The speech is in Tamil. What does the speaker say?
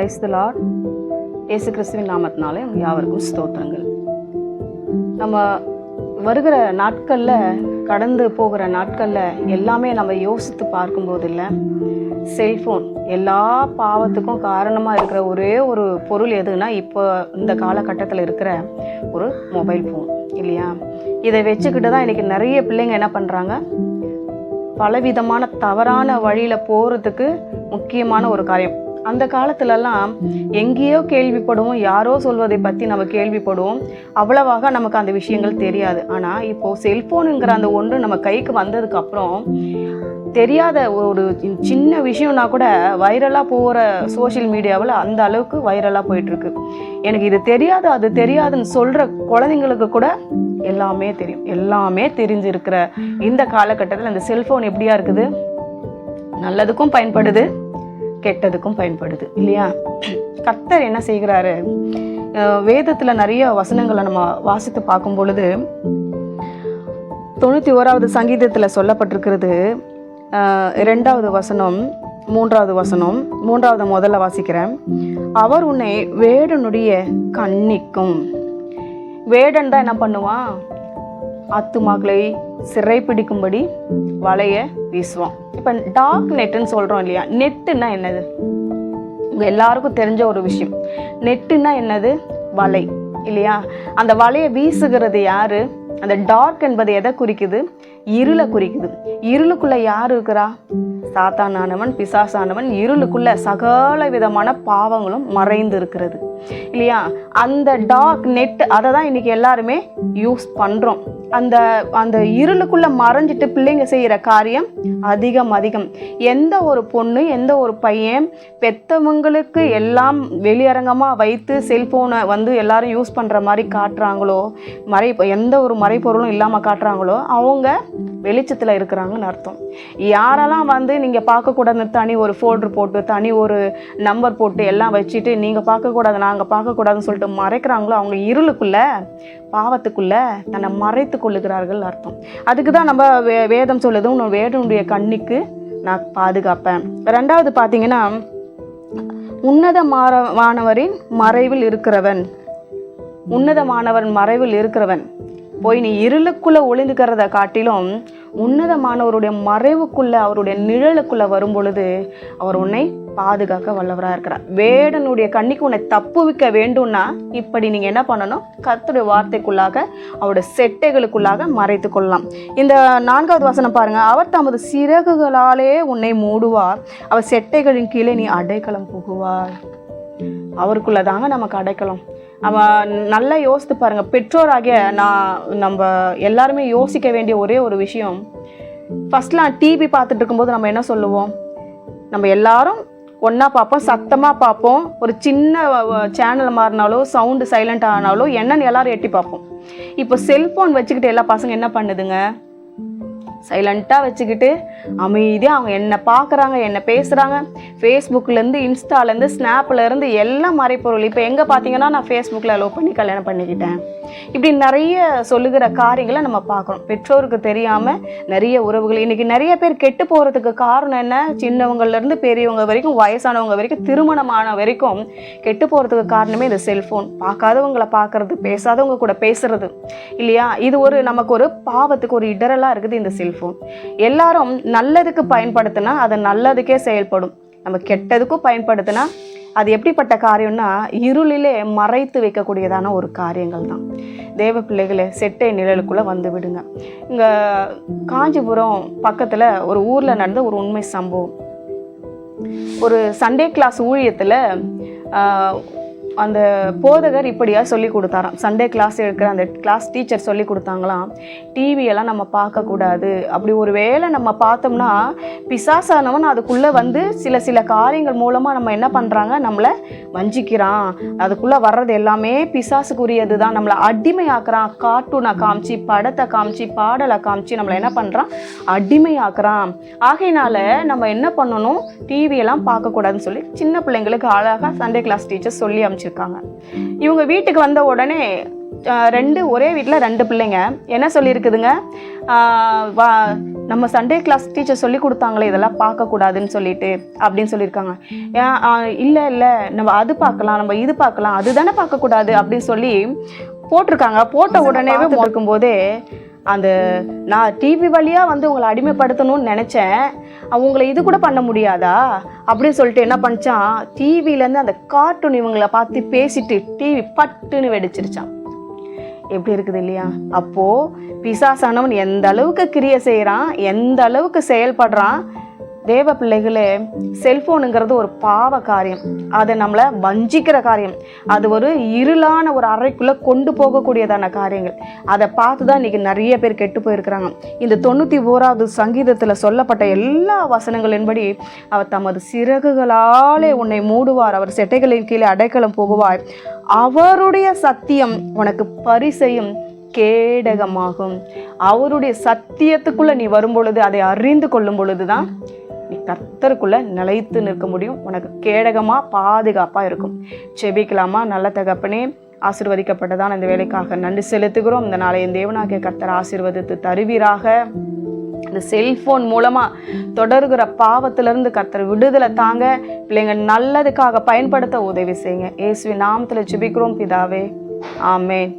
கிரைஸ்தலார் இயேசு கிறிஸ்துவின் நாமத்தினாலே உங்கள் யாவருக்கும் ஸ்தோத்திரங்கள். நம்ம வருகிற நாட்களில் கடந்து போகிற நாட்களில் எல்லாமே நம்ம யோசித்து பார்க்கும்போது இல்லை செல்ஃபோன் எல்லா பாவத்துக்கும் காரணமாக இருக்கிற ஒரே ஒரு பொருள் எதுனா இப்போ இந்த காலகட்டத்தில் இருக்கிற ஒரு மொபைல் ஃபோன் இல்லையா? இதை வச்சுக்கிட்டு தான் இன்றைக்கி நிறைய பிள்ளைங்க என்ன பண்ணுறாங்க பலவிதமான தவறான வழியில் போகிறதுக்கு முக்கியமான ஒரு காரியம். அந்த காலத்துலலாம் எங்கேயோ கேள்விப்படுவோம் யாரோ சொல்வதை பற்றி நம்ம கேள்விப்படுவோம். அவ்வளவாக நமக்கு அந்த விஷயங்கள் தெரியாது. ஆனால் இப்போது செல்ஃபோனுங்கிற அந்த ஒன்று நம்ம கைக்கு வந்ததுக்கப்புறம் தெரியாத ஒரு சின்ன விஷயம்னா கூட வைரலாக போகிற சோஷியல் மீடியாவில் அந்த அளவுக்கு வைரலாக போயிட்டுருக்கு. எனக்கு இது தெரியாது அது தெரியாதுன்னு சொல்கிற குழந்தைங்களுக்கு கூட எல்லாமே தெரியும். எல்லாமே தெரிஞ்சிருக்கிற இந்த காலகட்டத்தில் இந்த செல்ஃபோன் எப்படியா இருக்குது? நல்லதுக்கும் பயன்படுது. கெட்டதுக்கும் பயன்படுது இல்லையா? கத்தர் என்ன செய்கிறாரு? வேதத்தில் வேதத்துல நிறைய வசனங்களை நம்ம வாசித்து பார்க்கும் பொழுது தொண்ணூற்றி ஓராவது சங்கீதத்தில் சொல்லப்பட்டிருக்கிறது ரெண்டாவது இரண்டாவது வசனம் மூன்றாவது வசனம் மூன்றாவது முதல்ல வாசிக்கிறேன். அவர் உன்னை வேடனுடைய கண்ணிக்கும். வேடன் தான் என்ன பண்ணுவான்? அத்துமாக்களை சிறைப்பிடிக்கும்படி வலையை வீசுவான். இப்போ டார்க் நெட்டுன்னு சொல்கிறோம் இல்லையா? நெட்டுன்னா என்னது? உங்கள் எல்லாருக்கும் தெரிஞ்ச ஒரு விஷயம். நெட்டுன்னா என்னது? வலை இல்லையா? அந்த வலையை வீசுகிறது யார்? அந்த டார்க் என்பது எதை குறிக்குது? இருளை குறிக்குது. இருளுக்குள்ள யார் இருக்கிறா? சாத்தானானவன் பிசாசானவன் இருளுக்குள்ள சகல விதமான பாவங்களும் மறைந்து இருக்கிறது இல்லையா? அந்த டார்க் நெட் அதை தான் இன்னைக்கு எல்லாருமே யூஸ் பண்றோம். அந்த அந்த இருளுக்குள்ள மறைஞ்சிட்டு பிள்ளைங்க செய்கிற காரியம் அதிகம் அதிகம். எந்த ஒரு பொண்ணு எந்த ஒரு பையன் பெத்தவங்களுக்கு எல்லாம் வெளியரங்கமாக வைத்து செல்ஃபோனை வந்து எல்லாரும் யூஸ் பண்ணுற மாதிரி காட்டுறாங்களோ மறை எந்த ஒரு மறைப்பொருளும் இல்லாமல் காட்டுறாங்களோ அவங்க வெளிச்சத்தில் இருக்கிறாங்கன்னு அர்த்தம். யாரெல்லாம் வந்து நீங்கள் பார்க்கக்கூடாதுன்னு தனி ஒரு ஃபோல்டர் போட்டு தனி ஒரு நம்பர் போட்டு எல்லாம் வச்சுட்டு நீங்கள் பார்க்கக்கூடாது நாங்கள் பார்க்கக்கூடாதுன்னு சொல்லிட்டு மறைக்கிறாங்களோ அவங்க இருளுக்குள்ளே பாவத்துக்குள்ளே தன்னை மறைத்து கொள்ளுகிறார்கள் அர்த்தம். அதுக்கு தான் நம்ம வே வேதம் சொல்லுது உன் வேடனுடைய கண்ணிக்கு நான் பாதுகாப்பேன். ரெண்டாவது பார்த்தீங்கன்னா உன்னதமானவரின் மறைவில் இருக்கிறவன். உன்னதமானவன் மறைவில் இருக்கிறவன். போய் நீ இருளுக்குள்ளே ஒளிந்துக்கிறத காட்டிலும் உன்னதமானவருடைய மறைவுக்குள்ளே அவருடைய நிழலுக்குள்ளே வரும் பொழுது அவர் உன்னை பாதுகாக்க வல்லவராக இருக்கிறார். வேடனுடைய கண்ணிக்கு உன்னை தப்புவிக்க வேண்டும்னா இப்படி நீங்கள் என்ன பண்ணணும்? கத்துடைய வார்த்தைக்குள்ளாக அவருடைய செட்டைகளுக்குள்ளாக மறைத்து கொள்ளலாம். இந்த நான்காவது வசனம் பாருங்கள் அவர் தமது சிறகுகளாலே உன்னை மூடுவார். அவர் செட்டைகளின் கீழே நீ அடைக்கலம் புகுவார் அவருக்குள்ளே தாங்க நமக்கு அடைக்கலம். அவன் நல்லா யோசித்து பாருங்கள் பெற்றோராகிய நான் நம்ம எல்லாருமே யோசிக்க வேண்டிய ஒரே ஒரு விஷயம். ஃபர்ஸ்ட்லாம் டிவி பார்த்துட்டு இருக்கும்போது நம்ம என்ன சொல்லுவோம்? நம்ம எல்லாரும் ஒன்றா பார்ப்போம் சத்தமாக பார்ப்போம். ஒரு சின்ன சேனல் மாறினாலோ சவுண்டு சைலண்ட் ஆனாலோ என்னன்னு எல்லாரும் எட்டி பார்ப்போம். இப்போ செல்ஃபோன் வச்சுக்கிட்டு எல்லா பசங்க என்ன பண்ணுதுங்க? சைலண்ட்டாக வச்சுக்கிட்டு அமைதியாக அவங்க என்ன பார்க்குறாங்க என்ன பேசுகிறாங்க ஃபேஸ்புக்லேருந்து இன்ஸ்டாலேருந்து ஸ்னாப்லேருந்து எல்லாம் மறைப்பொருள் இப்போ எங்கே பார்த்தீங்கன்னா நான் ஃபேஸ்புக்கில் அலோவ் பண்ணி கல்யாணம் பண்ணிக்கிட்டேன். இப்படி நிறைய சொல்லுகிற காரியங்களை நம்ம பார்க்குறோம் பெற்றோருக்கு தெரியாமல் நிறைய உறவுகள். இன்றைக்கி நிறைய பேர் கெட்டு போகிறதுக்கு காரணம் என்ன? சின்னவங்கள்லேருந்து பெரியவங்க வரைக்கும் வயசானவங்க வரைக்கும் திருமணமான வரைக்கும் கெட்டு போகிறதுக்கு காரணமே இந்த செல்ஃபோன் பார்க்காதவங்களை பார்க்கறது பேசாதவங்க கூட பேசுறது. இல்லையா? இது ஒரு நமக்கு ஒரு பாவத்துக்கு ஒரு இடரலாக இருக்குது இந்த செல்ஃபோன் எல்லாரும் நல்லதுக்கு பயன்படுத்தினா அது நல்லதுக்கே செயல்படும். நம்ம கெட்டதுக்கும் பயன்படுத்தினா அது எப்படிப்பட்ட காரியம்னா இருளிலே மறைத்து வைக்கக்கூடியதான ஒரு காரியங்கள் தான் தேவ பிள்ளைகளே செட்டை நிழலுக்குள்ளே வந்து விடுங்க. இங்கே காஞ்சிபுரம் பக்கத்தில் ஒரு ஊரில் நடந்த ஒரு உண்மை சம்பவம். ஒரு சண்டே கிளாஸ் ஊழியத்தில் அந்த போதகர் இப்படியா சொல்லி கொடுத்தாராம். சண்டே கிளாஸ் எடுக்கிற அந்த கிளாஸ் டீச்சர் சொல்லி கொடுத்தாங்களாம். டிவியெல்லாம் நம்ம பார்க்கக்கூடாது அப்படி ஒரு வேளை நம்ம பார்த்தோம்னா பிசாசானவன் அதுக்குள்ளே வந்து சில சில காரியங்கள் மூலமாக நம்ம என்ன பண்ணுறாங்க நம்மளை வஞ்சிக்கிறான். அதுக்குள்ளே வர்றது எல்லாமே பிசாசுக்குரியது தான். நம்மளை அடிமையாக்குறான். கார்ட்டூனை காமிச்சு படத்தை காமிச்சு பாடலை காமிச்சு நம்மளை என்ன பண்ணுறான் அடிமையாக்குறான். ஆகையினால நம்ம என்ன பண்ணணும்? டிவியெல்லாம் பார்க்கக்கூடாதுன்னு சொல்லி சின்ன பிள்ளைங்களுக்கு அழகாக சண்டே கிளாஸ் டீச்சர் சொல்லி அமைச்சிருக்காங்க. இவங்க வீட்டுக்கு வந்த உடனே ரெண்டு ஒரே வீட்டில் ரெண்டு பிள்ளைங்க. என்ன சொல்லியிருக்குதுங்க? வா நம்ம சண்டே கிளாஸ் டீச்சர் சொல்லி கொடுத்தாங்களே இதெல்லாம் பார்க்கக்கூடாதுன்னு சொல்லிட்டு அப்படின்னு சொல்லியிருக்காங்க. இல்லை இல்லை நம்ம அது பார்க்கலாம் நம்ம இது பார்க்கலாம் அதுதானே பார்க்கக்கூடாது அப்படின்னு சொல்லி போட்டிருக்காங்க. போட்ட உடனேவே இருக்கும்போதே அந்த நான் டிவி வழியாக வந்து உங்களை அடிமைப்படுத்தணும்னு நினச்சேன். உங்களை இது கூட பண்ண முடியாதா? அப்படின்னு சொல்லிட்டு என்ன பண்ணிச்சான்? டிவிலேருந்து அந்த கார்ட்டூன் இவங்களை பார்த்து பேசிட்டு டிவி பட்டுன்னு வெடிச்சிருச்சான். எப்படி இருக்குது இல்லையா? அப்போ பிசாசானவன் எந்த அளவுக்கு கிரியை செய்கிறான் எந்த அளவுக்கு செயல்படுறான் தேவ பிள்ளைகளே செல்ஃபோனுங்கிறது ஒரு பாவ காரியம். அதை நம்மளை வஞ்சிக்கிற காரியம். அது ஒரு இருளான ஒரு அறைக்குள்ளே கொண்டு போகக்கூடியதான காரியங்கள். அதை பார்த்து தான் இன்றைக்கி நிறைய பேர் கெட்டு போயிருக்கிறாங்க. இந்த தொண்ணூற்றி ஓராவது சங்கீதத்தில் சொல்லப்பட்ட எல்லா வசனங்களின்படி அவர் தமது சிறகுகளாலே உன்னை மூடுவார். அவர் செட்டைகளின் கீழே அடைக்கலம் போகுவார் அவருடைய சத்தியம் உனக்கு பரிசையும் கேடகமாகும். அவருடைய சத்தியத்துக்குள்ள நீ வரும் பொழுது அதை அறிந்து கொள்ளும் பொழுது தான் நீ கர்த்தருக்குள்ள நிலைத்து நிற்க முடியும். உனக்கு கேடகமா பாதுகாப்பா இருக்கும். செபிக்கலாமா? நல்ல தகப்பனே ஆசிர்வதிக்கப்பட்டதான் இந்த வேலைக்காக நன்றி செலுத்துகிறோம். இந்த நாளை தேவனாக தேவனாகிய கர்த்தர் ஆசிர்வதித்து தருவீராக. இந்த செல்ஃபோன் மூலமாக தொடர்கிற பாவத்திலிருந்து கர்த்தர் விடுதலை தாங்க பிள்ளைங்க நல்லதுக்காக பயன்படுத்த உதவி செய்யுங்க. இயேசுவி நாமத்தில் ஜெபிக்கிறோம் பிதாவே. ஆமென்.